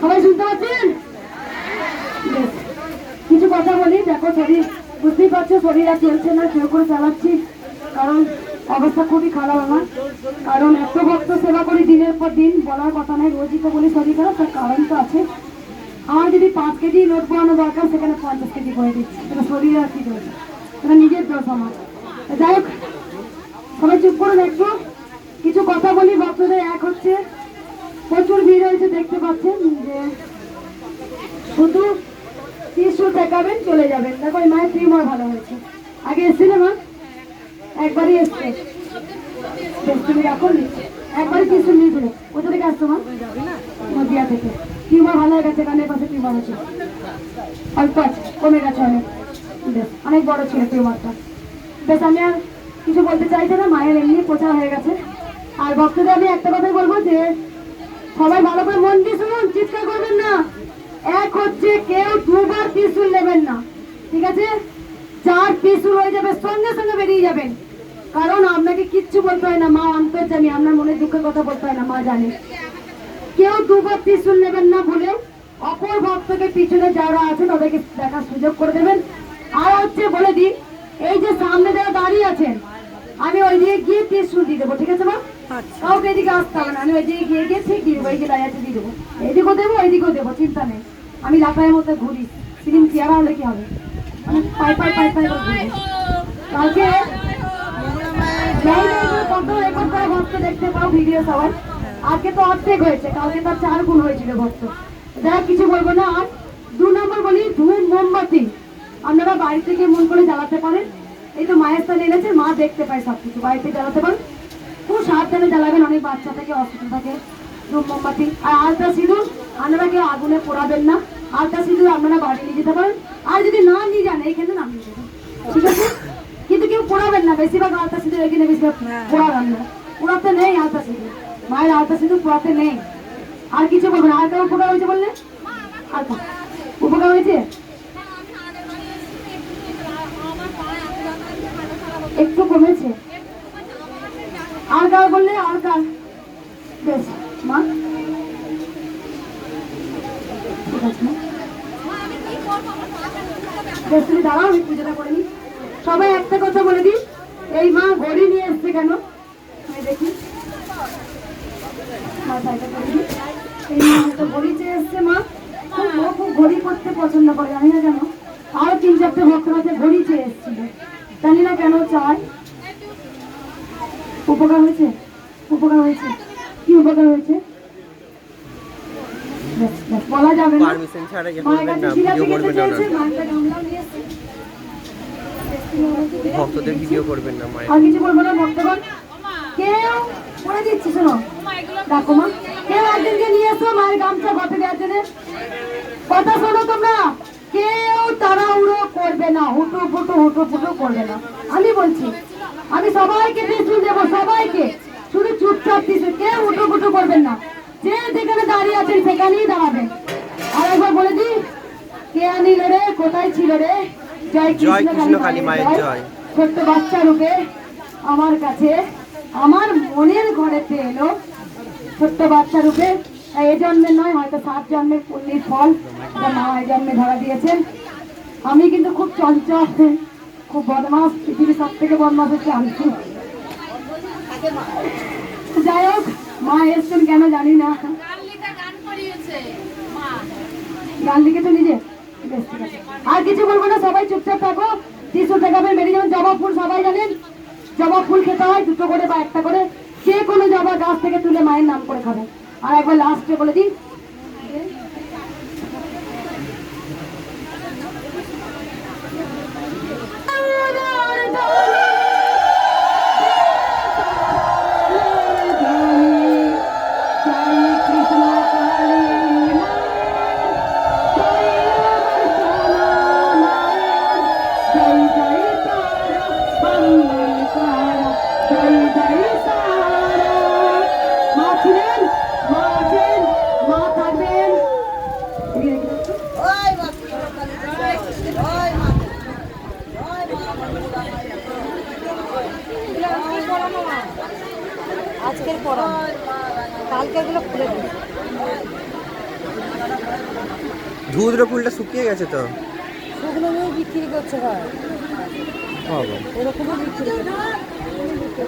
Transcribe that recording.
সবাই শুনতে কিছু কথা বলি। দেখো, শরীর বুঝতেই পারছ, শরীর আর চলছে না, কেউ করে চালাচ্ছি। কারণ অবস্থা খুবই খারাপ আমার। কারণ এত ভক্ত সেবা করি দিনের পর দিন, বলার কথা নয়, রোজই তো বলি শরীর খারাপ, তার কারণ তো আছে। আমার যদি পাঁচ কেজি নোট বানানো দরকার, সেখানে পঞ্চাশ কেজি করে দিচ্ছি। শরীরে আর কি দোষ? এটা নিজের দোষ আমার। যাই হোক, সবাই চুপ করে দেখব কিছু কথা বলি, ভক্তদের এক হচ্ছে প্রচুর ভিড় হয়েছে দেখতে পাচ্ছেন যে শুধু ত্রিশুল দেখাবেন চলে যাবেন। দেখো এই মায়ের টিউমার ভালো হয়েছে। আগে এসেছিল মা? একবারই এসছে। বেশ, তুমি রাখো নি। একবারই থেকে মা? নদিয়া থেকে। ভালো হয়ে গেছে পাশে অল্প কমে গেছে অনেক। অনেক বড় ছিল বেশ আমি আর কিছু বলতে চাইছি না মায়ের এমনি হয়ে গেছে। আর ভক্তদের আমি একটা কথাই বলব যে সবাই ভালো করে মন দিয়ে শুনুন, চিৎকার করবেন না। এক হচ্ছে কেউ দুবার ত্রিশুল নেবেন না, ঠিক আছে? চার ত্রিশুল হয়ে যাবে, সঙ্গে সঙ্গে বেরিয়ে যাবেন। কারণ আপনাকে কিচ্ছু বলতে হয় না, মা অন্তর জানি আপনার মনে দুঃখের কথা বলতে হয় না, মা জানে। কেউ দুবার ত্রিশুল নেবেন না বলে অপর ভক্তকে পিছনে যারা আছে তাদেরকে দেখার সুযোগ করে দেবেন। আর হচ্ছে বলে দিই, এই যে সামনে যারা দাঁড়িয়ে আছেন আমি ওই দিকে গিয়ে ত্রিশুল দিয়ে দেবো ঠিক আছে মা? কাউকে এদিকে আসতে হবে না আমি ওই দিকে গিয়ে গিয়ে ঠিক দিয়ে দেবো এই যে দাঁড়িয়ে আছে দিয়ে দেবো। এদিকেও দেবো এইদিকেও দেবো চিন্তা নেই। আমি লাফায়ের মধ্যে ঘুরি। ফিলিম চেয়ারা হলে কি হবে? মানে পাই পাই পাই পাই ঘুরি। কালকে কত রেকর্ড করা ভক্ত দেখতে পাও ভিডিও সবাই আজকে তো অর্ধেক হয়েছে কালকে তার চার গুণ হয়েছিল ভক্ত। যারা কিছু বলব না আর দু নম্বর বলি ধূপ মোমবাতি। আপনারা বাড়ি থেকে মন করে জ্বালাতে পারেন এই তো মায়ের স্থানে এনেছে, মা দেখতে পায় সব কিছু বাড়িতে জ্বালাতে পারেন খুব সাবধানে জ্বালাবেন, অনেক বাচ্চা থাকে অসুস্থ থাকে ধূপ মোমবাতি। আর আলতা সিঁদুর, আপনারা কেউ আগুনে পোড়াবেন না। আলতা সিঁদুর আপনারা বাড়ি নিয়ে যেতে পারেন। আর যদি না নিয়ে যান, এইখানে নামিয়ে দেবেন ঠিক আছে? কিন্তু কেউ পোড়াবেন না, বেশিরভাগ আলতা সিঁদুর এখানে বেশিরভাগ পোড়াবেন না। পোড়াতে নেই আলতা সিঁদুর। মায়ের আলতা সিঁদুর পোড়াতে নেই। আর কিছু বলবেন আর কেউ উপকার হয়েছে বললে? আর উপকার হয়েছে? কমেছে? আর কার বললে আর বেশ। মা? তুমি দাঁড়াও, আমি সবাই একটা কথা বলে দিই, এই মা ঘড়ি নিয়ে এসছে কেন? দেখি ঘড়ি চেয়ে মা। খুব ঘড়ি করতে পছন্দ করে, জানি না কেন। আরও তিন চারটে ভক্ত আছে ঘড়ি চেয়ে এসছিল। জানি না কেন চায়। উপকার হয়েছে? উপকার হয়েছে? কি উপকার হয়েছে? বলা যাবে না। ভক্তদের ভিডিও করবেন না মায়ের। আর কিছু বলব না ভক্তগণ? কেউ করে দিচ্ছি শোনো। দেখো মা কেউ একদিনকে নিয়ে এসো মায়ের গামছা ঘটে দেওয়ার জন্য। কথা শোনো তোমরা কেউ তাড়াহুড়ো করবে না হুটু ফুটু হুটু ফুটু করবে না। আমি বলছি আমি সবাইকে টিসু দেবো সবাইকে। শুধু চুপচাপ টিসু কেউ ফুটু করবেন না। যে যেখানে দাঁড়িয়ে আছেন সেখানেই দাঁড়াবেন আর একবার বলে দিই কে আনিল রে কোথায় ছিল রে? জয় কৃষ্ণ কালী মায়ের জয়। ছোট্ট বাচ্চা রূপে আমার কাছে আমার মনের ঘরেতে এলো। ছোট্ট বাচ্চা রূপে এ জন্মে নয় হয়তো সাত জন্মের পুণ্যের ফল মা এই জন্মে ধরা দিয়েছেন আমি কিন্তু খুব চঞ্চল। খুব বদমাস পৃথিবীর সব থেকে বদমাস হচ্ছে আমি যাই হোক মা এসছেন কেন জানি না। গান লিখেছো নিজে। আর কিছু বলব না সবাই চুপচাপ থাকো। টিসু দেখাবেন বেরিয়ে যাবেন জবা ফুল সবাই জানেন। জবা ফুল খেতে হয় দুটো করে বা একটা করে। যে কোনো জবা গাছ থেকে তুলে মায়ের নাম করে খাবে। আর একবার লাস্টে বলে দিন আজকের পড়া। কালকেরগুলো খুলে দিই ধুদ্র ফুলটা শুকিয়ে গেছে তো। শুকনো বিক্রি করছে ভাই। বাবা এরকমও বিক্রি করছে